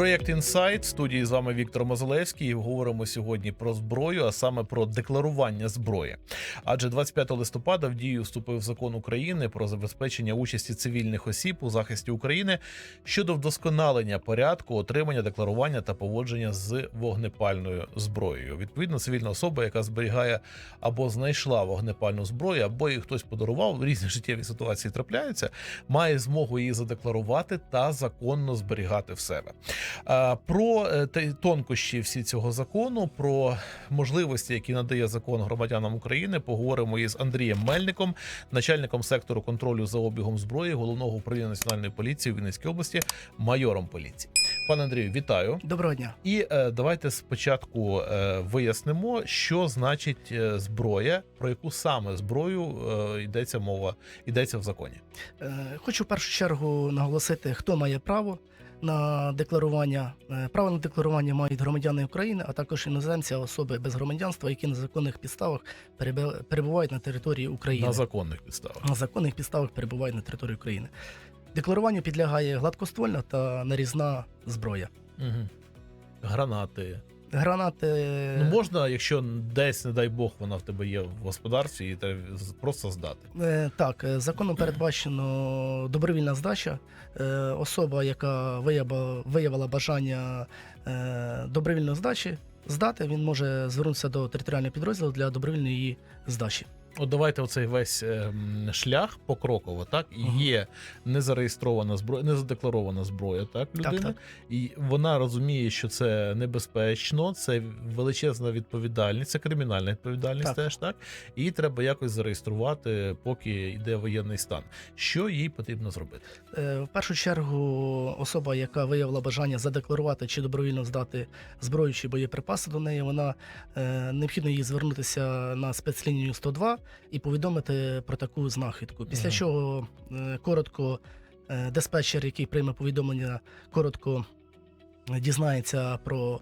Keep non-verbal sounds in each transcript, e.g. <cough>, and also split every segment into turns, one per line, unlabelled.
Проєкт інсайт студії з вами Віктор Мозолевський. І говоримо сьогодні про зброю, а саме про декларування зброї. Адже 25 листопада в дію вступив закон України про забезпечення участі цивільних осіб у захисті України щодо вдосконалення порядку отримання декларування та поводження з вогнепальною зброєю. Відповідно, цивільна особа, яка зберігає або знайшла вогнепальну зброю, або її хтось подарував, різні життєві ситуації трапляються, має змогу її задекларувати та законно зберігати в себе. А, Про е, тонкощі всі цього закону, про можливості, які надає закон громадянам України, поговоримо із Андрієм Мельником, начальником сектору контролю за обігом зброї головного управління національної поліції в Вінницькій області, майором поліції. Пане Андрію, вітаю.
Доброго дня.
І е, давайте спочатку е, вияснимо, що значить е, зброя, про яку саме зброю е, йдеться мова, йдеться в законі.
Е, Хочу в першу чергу наголосити, хто має право на декларування. Е, Право на декларування мають громадяни України, а також іноземці, особи без громадянства, які на законних підставах перебувають на території України.
На законних підставах.
На законних підставах перебувають на території України. Декларуванню підлягає гладкоствольна та нарізна зброя.
Угу. Гранати.
Гранати
Ну можна, якщо десь, не дай Бог, вона в тебе є в господарстві, і треба просто здати.
Е, Так, е, законом передбачено добровільна здача. Е, Особа, яка виявила, виявила бажання е, добровільної здачі, здати, він може звернутися до територіального підрозділу для добровільної її здачі.
От давайте оцей весь ем, шлях покроково, так і
Мгм.
є незареєстрована зброя, незадекларована зброя, так людини,
так.
і вона розуміє, що це небезпечно, це величезна відповідальність, це кримінальна відповідальність,
Так.
теж так. І треба якось зареєструвати, поки йде воєнний стан. Що їй потрібно зробити?
Е, В першу чергу, особа, яка виявила бажання задекларувати чи добровільно здати зброю чи боєприпаси до неї, вона е, необхідно їй звернутися на спецлінію 102 і повідомити про таку знахідку. Після
Мгм.
чого е, коротко е, диспетчер, який прийме повідомлення, коротко е, дізнається про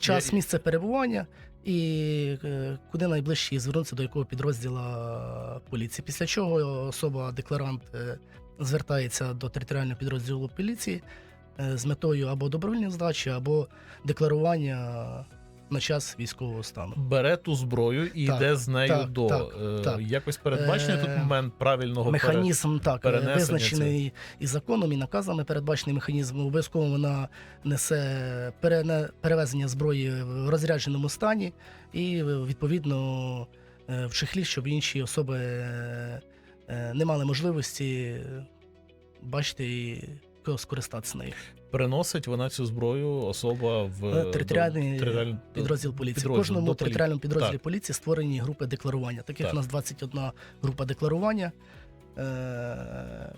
час, місце перебування. І е, куди найближче звернутися до якого підрозділу поліції. Після чого особа, декларант, е, звертається до територіального підрозділу поліції е, з метою або добровільної здачі, або декларування на час військового стану.
Бере ту зброю і
Так,
йде з нею
так,
до
так,
е,
так.
якось передбачений
Е,
тут момент правильного пере-
Механізм так е,
перенесення
визначений і законом, і наказами передбачений механізм. Обов'язково вона несе перене- перевезення зброї в розрядженому стані і відповідно е, в чехлі, щоб інші особи е, не мали можливості бачити і скористатися нею.
Приносить вона цю зброю особа в
Е, територіальний
до- територіаль-
Підрозділ поліції.
підрозділ,
В кожному територіальному підрозділі
Так.
поліції створені групи декларування. Таких
Так.
у нас 21 група декларування. Е,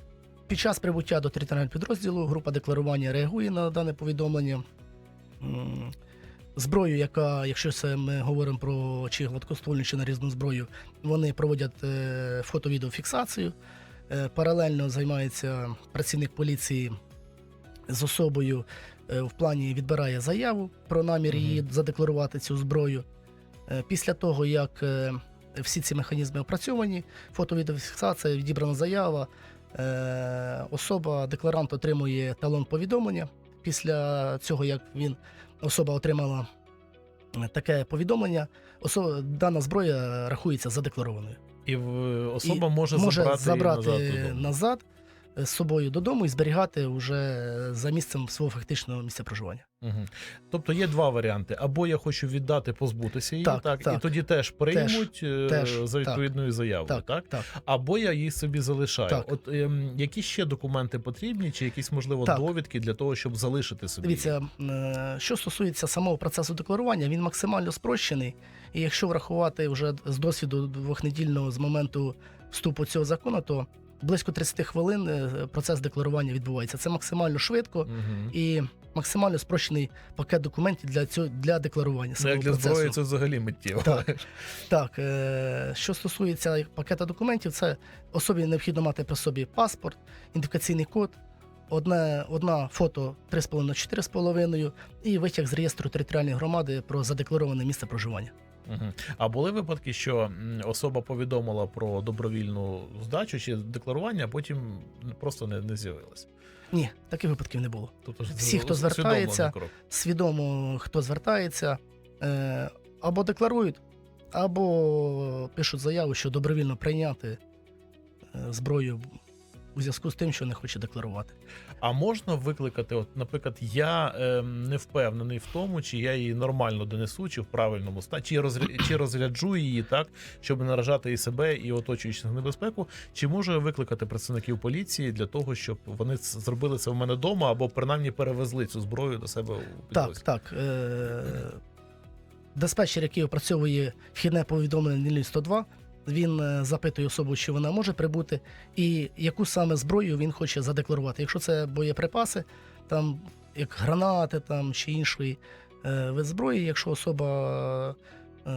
Під час прибуття до територіального підрозділу група декларування реагує на дане повідомлення. Зброю, яка, якщо це ми говоримо про чи гладкоствольну, чи нарізну зброю, вони проводять е, фото-відеофіксацію. Е, Паралельно займається працівник поліції з особою е, в плані відбирає заяву про намір її задекларувати цю зброю. Е, Після того, як всі ці механізми опрацьовані, фото-відеофіксація, відібрана заява, особа, декларант отримує талон повідомлення. Після цього, як він особа отримала таке повідомлення, особа, дана зброя рахується задекларованою.
І особа може,
може
забрати,
забрати
назад додому.
назад з собою додому і зберігати вже за місцем свого фактичного місця проживання.
Мгм. Тобто є два варіанти: або я хочу віддати, позбутися її, так,
Так,
і тоді теж приймуть е,
теж,
за
так.
відповідною заявою, так,
Так, так.
або я її собі залишаю.
Так.
От ем, які ще документи потрібні, чи якісь можливо
Так.
довідки для того, щоб залишити собі?
Дивіться, е, що стосується самого процесу декларування, він максимально спрощений. І якщо врахувати вже з досвіду двохнедільного з моменту вступу цього закону, то близько 30 хвилин е, процес декларування відбувається. Це максимально швидко
Мгм.
і максимально спрощений пакет документів для цього для декларування.
Ну, як для
процесу.
зброї це взагалі миттєво.
Так. Так, е, що стосується пакета документів, це особі необхідно мати при собі паспорт, ідентифікаційний код, одне, одна фото 3,5-4,5 і витяг з реєстру територіальної громади про задеклароване місце проживання.
А були випадки, що особа повідомила про добровільну здачу чи декларування, а потім просто не, не з'явилась.
Ні, таких випадків не було.
Тобто
Всі, хто звертається. Свідомо, хто звертається, е, або декларують, або пишуть заяву, що добровільно прийняти е, зброю у зв'язку з тим, що не хоче декларувати.
А можна викликати, от, наприклад, я ем, не впевнений в тому, чи я її нормально донесу, чи в правильному стані, чи, розря- чи розряджу її так, щоб не наражати і себе, і оточуючих на небезпеку. Чи можу я викликати представників поліції для того, щоб вони зробили це в мене вдома, або принаймні перевезли цю зброю до себе у
Так,
підрозділ?
так. Е, диспетчер, який опрацьовує вхідне повідомлення 0102, він е, запитує особу, чи вона може прибути, і яку саме зброю він хоче задекларувати. Якщо це боєприпаси, там як гранати там, чи інший е, вид зброї, якщо особа е,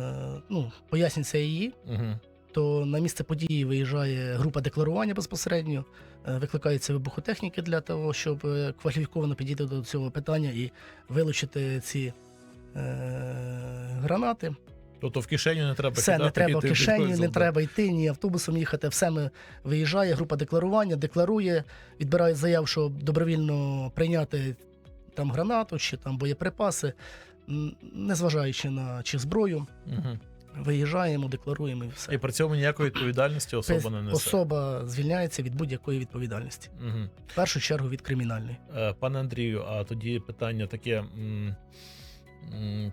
ну, пояснюється її,
Угу.
то на місце події виїжджає група декларування безпосередньо, е, викликаються вибухотехніки для того, щоб е, кваліфіковано підійти до цього питання і вилучити ці е, гранати.
Тобто в кишеню не треба
Все не треба в кишені, не треба йти, ні автобусом їхати. Все ми виїжджає, група декларування, декларує, відбирає заяву, щоб добровільно прийняти там гранату чи там боєприпаси, незважаючи на чи зброю.
Мгм.
Виїжджаємо, декларуємо і все.
І при цьому ніякої відповідальності особа не несе.
Особа звільняється від будь-якої відповідальності.
Угу.
В першу чергу від кримінальної.
Е, Пане Андрію, а тоді питання таке.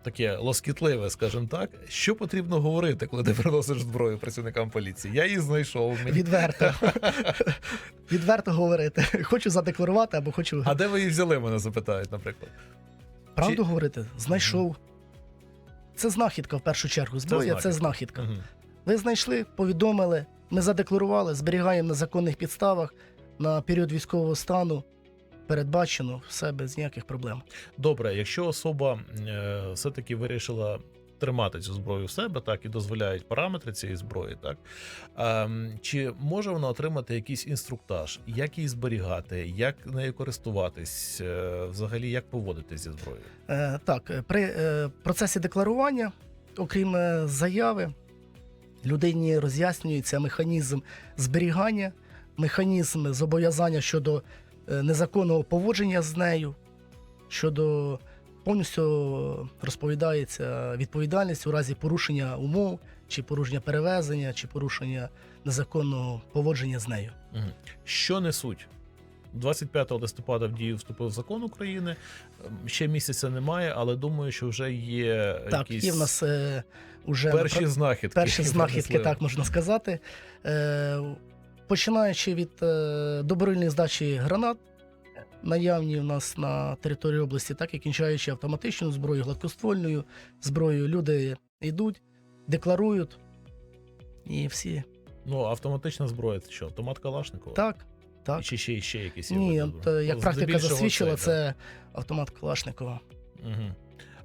Таке лоскітливе, скажімо так. Що потрібно говорити, коли ти приносиш зброю працівникам поліції? Я її знайшов. Мені...
Відверто. <laughs> Відверто говорити. Хочу задекларувати або хочу
А де ви її взяли, мене запитають, наприклад.
правду
чи-
говорити. Знайшов. Це знахідка в першу чергу. Зброя це знахідка.
Мгм.
Ви знайшли, повідомили, ми задекларували, зберігаємо на законних підставах на період військового стану. Передбачено все без ніяких проблем.
Добре, якщо особа е, все-таки вирішила тримати цю зброю в себе, так і дозволяють параметри цієї зброї, так ем, чи може вона отримати якийсь інструктаж, як її зберігати, як нею користуватись, е, взагалі як поводитись зі зброєю?
Е, так, при е, процесі декларування, окрім е, заяви, людині роз'яснюється механізм зберігання, механізм зобов'язання щодо незаконного поводження з нею, щодо повністю розповідається відповідальність у разі порушення умов, чи порушення перевезення, чи порушення незаконного поводження з нею.
Що несуть? 25 листопада в дію вступив закон України. Ем, Ще місяця немає, але думаю, що вже є
Так,
якісь
є в нас е, уже
перші знахідки.
перші <laughs> знахідки, так можна сказати. Е, починаючи від е, добровільної здачі гранат, наявні в нас на території області, так і кінчаючи автоматичною зброєю, гладкоствольною зброєю, люди йдуть, декларують. І всі
Ну, автоматична зброя це що? Автомат Калашникова?
так, так.
Чи ще, ще якісь
Ні, от, е, як
Ну,
практика засвідчила,
це,
автомат Калашникова.
так. Мгм.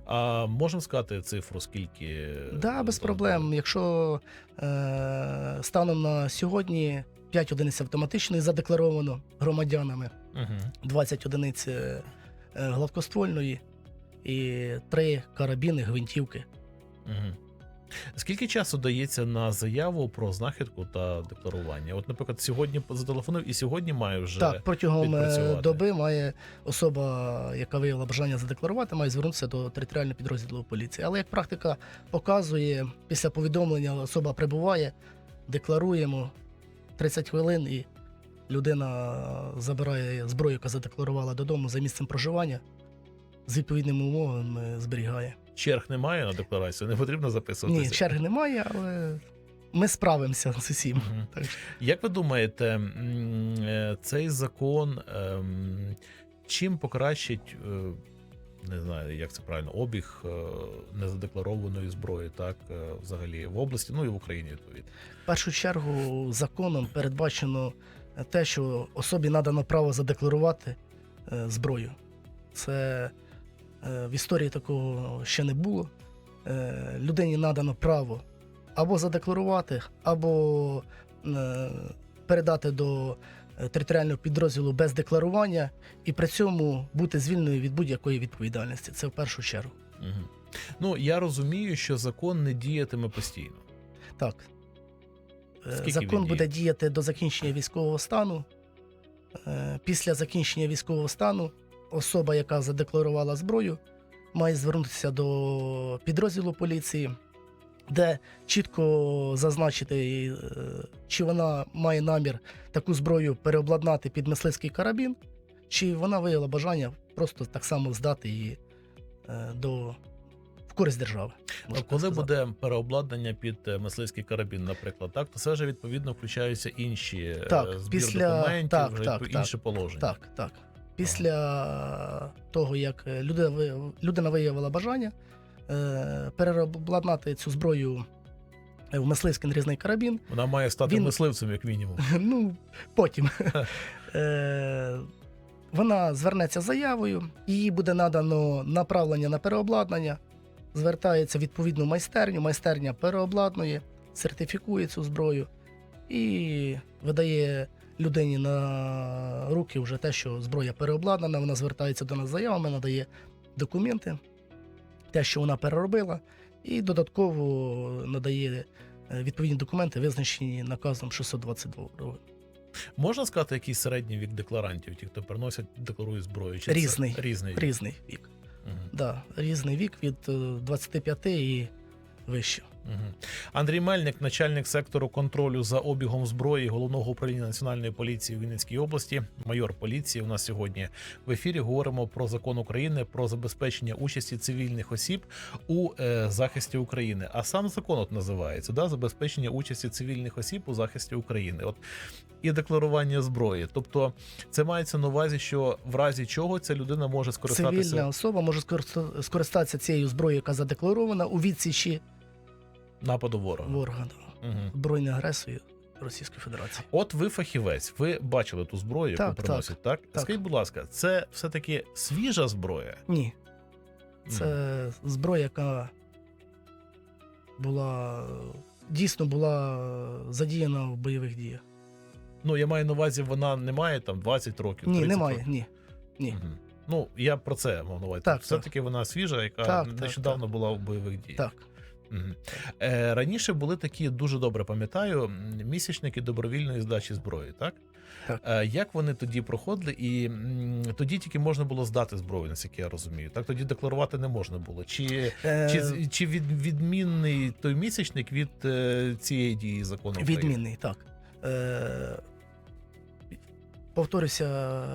А можемо сказати цифру, скільки?
Да, без проблем. Якщо е, станом на сьогодні 5 одиниць автоматичної задекларовано громадянами?
Мгм.
20 одиниць е, е, гладкоствольної і 3 карабіни, гвинтівки.
Мгм. Скільки часу дається на заяву про знахідку та декларування? От, наприклад, сьогодні зателефонував і сьогодні маю вже
так, протягом е, доби має особа, яка виявила бажання задекларувати, має звернутися до територіального підрозділу поліції. Але як практика показує, після повідомлення особа прибуває, декларуємо 30 хвилин і людина забирає зброю, яка задекларувала додому за місцем проживання. З відповідними умовами зберігає.
черг немає на декларацію, не потрібно записуватися.
Ні, черги немає, але ми справимося з усім.
Як ви думаєте, е, цей закон ем, чим покращить, е, не знаю, як це правильно, обіг е, незадекларованої зброї, так, е, взагалі в області, ну і в Україні відповідно.
В першу чергу законом передбачено те, що особі надано право задекларувати е, зброю. Це в історії такого ще не було. Людині надано право або задекларувати, або передати до територіального підрозділу без декларування і при цьому бути звільненою від будь-якої відповідальності. Це в першу чергу.
Мгм. Ну, я розумію, що закон не діятиме постійно.
Так. Е,
Скільки
Закон буде
діє?
діяти до закінчення військового стану. Е, Після закінчення військового стану особа, яка задекларувала зброю, має звернутися до підрозділу поліції, де чітко зазначити, е, чи вона має намір таку зброю переобладнати під мисливський карабін, чи вона виявила бажання просто так само здати її е, до в користь держави.
А коли
сказати.
буде переобладнання під е, мисливський карабін, наприклад, так то це вже відповідно включаються інші
Так,
збір
після-
документів,
так,
вже
так,
відпо-
так.
положення.
Так, так. Після того, як людина, ви- людина виявила бажання переобладнати цю зброю в мисливський нарізний карабін,
Вона має стати
Він-
мисливцем, як мінімум. <laughs>
ну потім. <laughs> Е, вона звернеться заявою, їй буде надано направлення на переобладнання, звертається в відповідну майстерню, майстерня переобладнує, сертифікує цю зброю і видає людині на руки вже те, що зброя переобладнана, вона звертається до нас з заявами, надає документи, те, що вона переробила, і додатково надає е, відповідні документи, визначені наказом 622.
Можна сказати, який середній вік декларантів, ті, хто приносять, декларують зброю? Чи це
Різний.
різний. вік?
Різний вік.
Угу.
Да, різний вік від е, 25 і вище.
Андрій Мельник, начальник сектору контролю за обігом зброї головного управління національної поліції в Вінницькій області, майор поліції. У нас сьогодні в ефірі говоримо про закон України про забезпечення участі цивільних осіб у е, захисті України. А сам закон от називається да, забезпечення участі цивільних осіб у захисті України. От і декларування зброї. Тобто, це мається на увазі, що в разі чого ця людина може скористатися
Цивільна особа може скориста- скористатися цією зброєю, яка задекларована у відсічі
нападу ворога.
ворога да,
Мгм.
збройної агресії Російської Федерації.
От ви фахівець, ви бачили ту зброю, яку
Так,
приносять, так?
так.
Скажіть, будь ласка, це все-таки свіжа зброя?
Ні. Це зброя, яка була дійсно була задіяна в бойових діях.
Ну, я маю на увазі, вона не має там 20 років.
Ні, немає,
років.
ні. Ні.
Мгм. Ну, я про це мав на увазі.
Так,
все-таки вона свіжа, яка
так,
нещодавно
так.
була в бойових діях.
Так.
Е, раніше були такі дуже добре пам'ятаю місячники добровільної здачі зброї, так?
Так.
Е, як вони тоді проходили, і м, тоді тільки можна було здати зброю, наскільки я розумію. Так тоді декларувати не можна було. Чи,
Е,
чи, чи від, відмінний той місячник від е, цієї дії закону?
Відмінний, так. Е, повторюся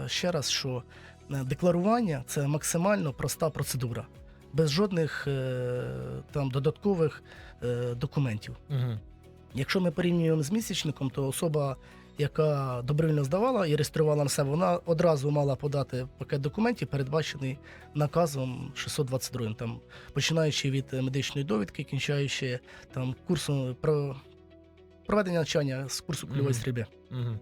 ще раз, що е, декларування це максимально проста процедура, без жодних е, там додаткових е, документів.
Мгм.
Якщо ми порівнюємо з місячником, то особа, яка добровільно здавала і реєструвала на себе, вона одразу мала подати пакет документів, передбачений наказом 622, там, починаючи від медичної довідки, кінчаючи там курсом про проведення навчання з курсу кульової стрільби.
Мгм.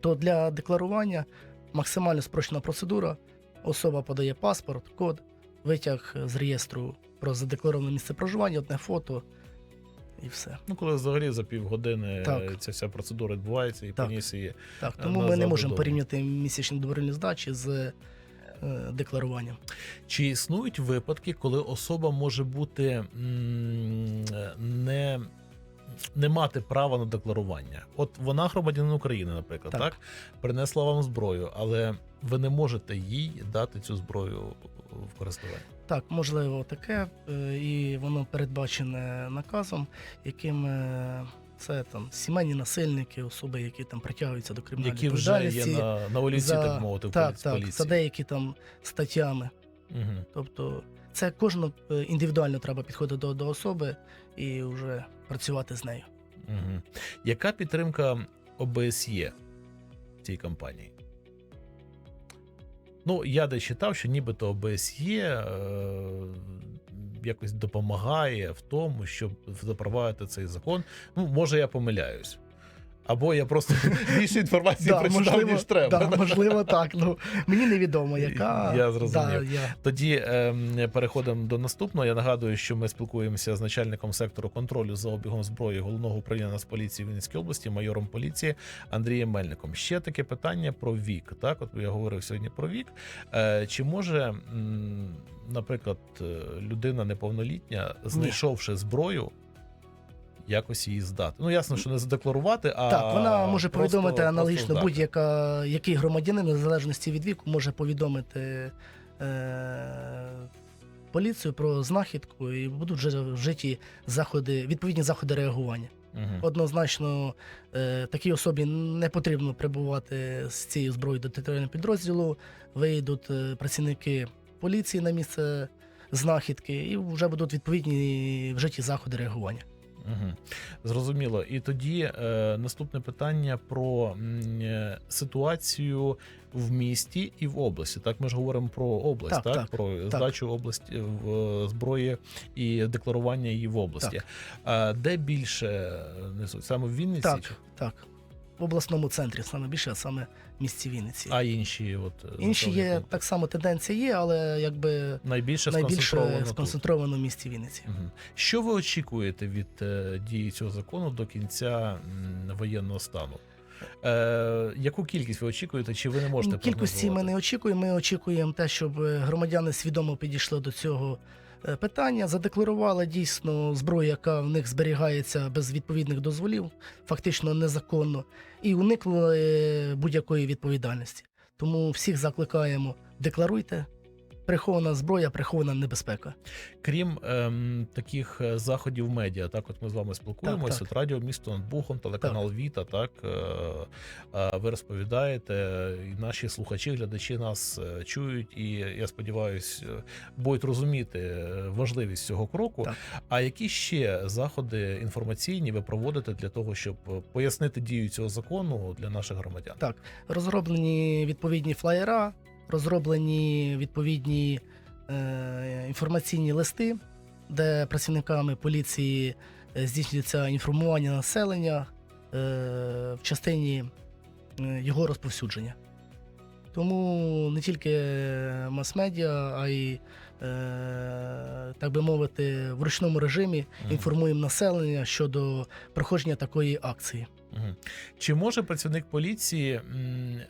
То для декларування максимально спрощена процедура. Особа подає паспорт, код, витяг з реєстру про задеклароване місце проживання, одне фото і все.
Ну, коли взагалі за півгодини
Так.
е, ця вся процедура відбувається і
Так.
поніс її.
Так,
Е,
тому ми не можемо
порівняти
місячні добровільні здачі з Декларування декларуванням.
Чи існують випадки, коли особа може бути не, не мати права на декларування? От вона громадянин України, наприклад, так.
Так.
принесла вам зброю, але ви не можете їй дати цю зброю в користування.
Так, можливо, таке, е, і воно передбачене наказом, яким е, це там сімейні насильники, особи, які там притягуються до кримінальної
Які вже є на, на олівці,
за-
так мовити, в
так, так,
поліції.
за деякі там статтями.
Мгм.
Тобто це кожно е, індивідуально треба підходити до, до особи і вже працювати з нею.
Мгм. Яка підтримка ОБСЄ цій кампанії? Ну, я десь читав, що нібито ОБСЄ е, якось допомагає в тому, щоб запровадити цей закон. Ну, може, я помиляюсь. Або я просто <laughs> більше інформації
Да,
прочитав, ніж треба.
Да, можливо, так. Ну, мені невідомо, яка.
Я зрозумів.
Да, я...
Тоді ем, переходимо до наступного. Я нагадую, що ми спілкуємося з начальником сектору контролю за обігом зброї головного управління Нацполіції Вінницькій області, майором поліції Андрієм Мельником. Ще таке питання про вік. Так, от я говорив сьогодні про вік. Е, чи може, наприклад, е, людина неповнолітня, знайшовши зброю, якось її здати. Ну ясно, що не задекларувати, а
Так, вона може
просто-
повідомити аналогічно будь-яка який громадянин, в залежності від віку, може повідомити е, поліцію про знахідку і будуть вже вжиті заходи, відповідні заходи реагування.
Мгм.
Однозначно, е, такій особі не потрібно прибувати з цією зброєю до територіального підрозділу. Вийдуть е, працівники поліції на місце знахідки, і вже будуть відповідні вжиті заходи реагування.
Угу. Зрозуміло. І тоді е, наступне питання про е, ситуацію в місті і в області. Так, ми ж говоримо про область, так,
Так, так,
про здачу області в е, зброї і декларування її в області. А де більше несуть? Саме в Вінниці?
Так, так. В обласному центрі саме більше, саме в місті Вінниці.
А інші, от е,
Інші є
пункти?
так само тенденція є, але якби
найбільше
найбільше
сконцентровано.
сконцентровано в місті Вінниці.
Мгм. Що ви очікуєте від е, дії цього закону до кінця м, воєнного стану? Е, яку кількість ви очікуєте, чи ви не можете
Кількості ми не очікуємо. Ми очікуємо те, щоб е, громадяни свідомо підійшли до цього питання, задекларували дійсно зброю, яка в них зберігається без відповідних дозволів, фактично незаконно, і уникли е, будь-якої відповідальності. Тому всіх закликаємо: декларуйте. Прихована зброя, прихована небезпека.
Крім ем, таких е, заходів медіа, так от ми з вами спілкуємося.
Так,
От радіо місто над Бухом, телеканал Віта. Так е, е, ви розповідаєте, і наші слухачі, глядачі нас е, чують, і я сподіваюся, будуть розуміти е, важливість цього кроку.
Так.
А які ще заходи інформаційні ви проводите для того, щоб е, пояснити дію цього закону для наших громадян?
Так, розроблені відповідні флаєра, розроблені відповідні е, інформаційні листи, де працівниками поліції е, здійснюється інформування населення е, в частині е, його розповсюдження. Тому не тільки мас-медіа, а й, е, так би мовити, в ручному режимі інформуємо населення щодо проходження такої акції.
Чи може працівник поліції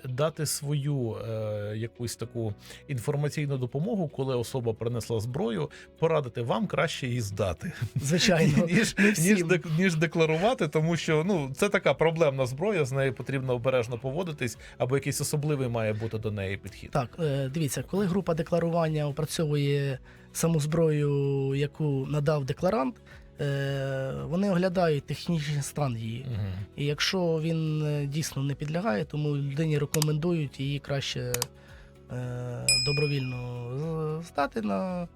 дати свою е, якусь таку інформаційну допомогу, коли особа принесла зброю, порадити вам краще її здати,
Звичайно, <laughs>
ніж, ніж, ніж декларувати, тому що ну це така проблемна зброя, з нею потрібно обережно поводитись, або якийсь особливий має бути до неї підхід.
Так, е, дивіться, коли група декларування опрацьовує саму зброю, яку надав декларант, вони оглядають технічний стан її.
Мгм.
І якщо він е, дійсно не підлягає, тому людині рекомендують її краще е, добровільно здати на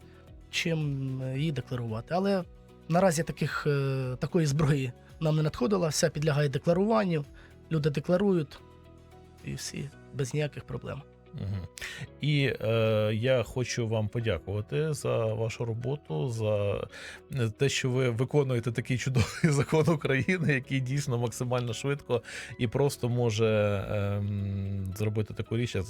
чим її декларувати. Але наразі таких, е, такої зброї нам не надходило, вся підлягає декларуванню, люди декларують і всі без ніяких проблем.
Мгм. І е, я хочу вам подякувати за вашу роботу, за е, те, що ви виконуєте такий чудовий <laughs> закон України, який дійсно максимально швидко і просто може ем, зробити таку річ, як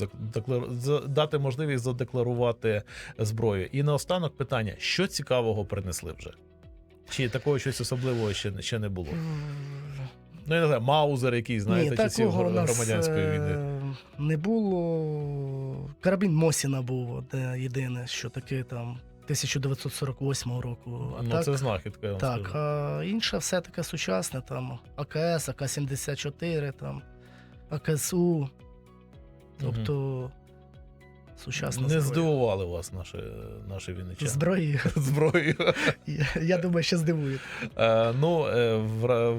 дати можливість задекларувати зброю. І наостанок питання: що цікавого принесли вже? Чи такого щось особливого ще, не- ще не було? Ну, я не знаю, маузер якийсь, знаєте,
Ні,
часів громадянської війни.
Не було. Карабін Мосіна був одне єдине, що таке там 1948 року. А
Ну,
так,
це знахідка. я вам
так,
скажу.
а інше все таке сучасне, там АКС, АК-74, там, АКСУ. Тобто сучасна
Не
зброя.
здивували вас наші, наші вінничани
Зброї, <laughs>
зброєю.
я, я думаю, ще здивують.
Е, ну, е, в,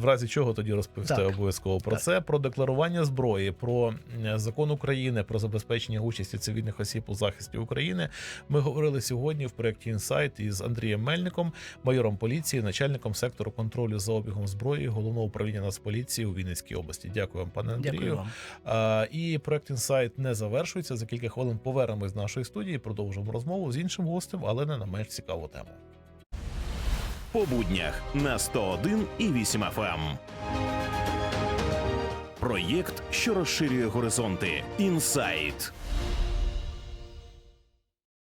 в- разі чого тоді розповісти
Так.
обов'язково про
Так.
це, про декларування зброї, про е, закон України про забезпечення участі цивільних осіб у захисті України. Ми говорили сьогодні в проєкті Інсайт із Андрієм Мельником, майором поліції, начальником сектору контролю за обігом зброї головного управління Нацполіції у Вінницькій області. Дякую вам, пане Андрію.
Дякую вам.
А, і проект інсайт не завершується. За кілька хвилин повернемось з нашої студії. Продовжимо розмову з іншим гостем, але не на менш цікаву тему.
по буднях на 101 і 8 FM. Проєкт, що розширює горизонти. Інсайт.